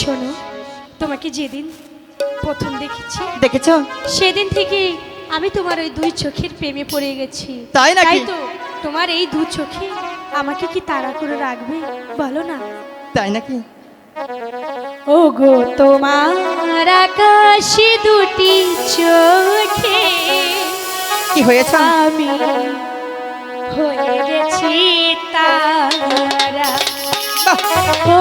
শোনো তোমাকে যেদিন প্রথম দেখেছি দেখেছ? সেদিন থেকে আমি তোমার ওই দুই চোখের প্রেমে পড়ে গেছি। তাই নাকি? তো তোমার এই দু চোখে আমাকে কি তাড়া করে রাখবে বলো না? তাই নাকি? ও গো তোমার আকাশে দুটি চোখে কি হয়েছে? আমি হয়ে গেছি তারা। ও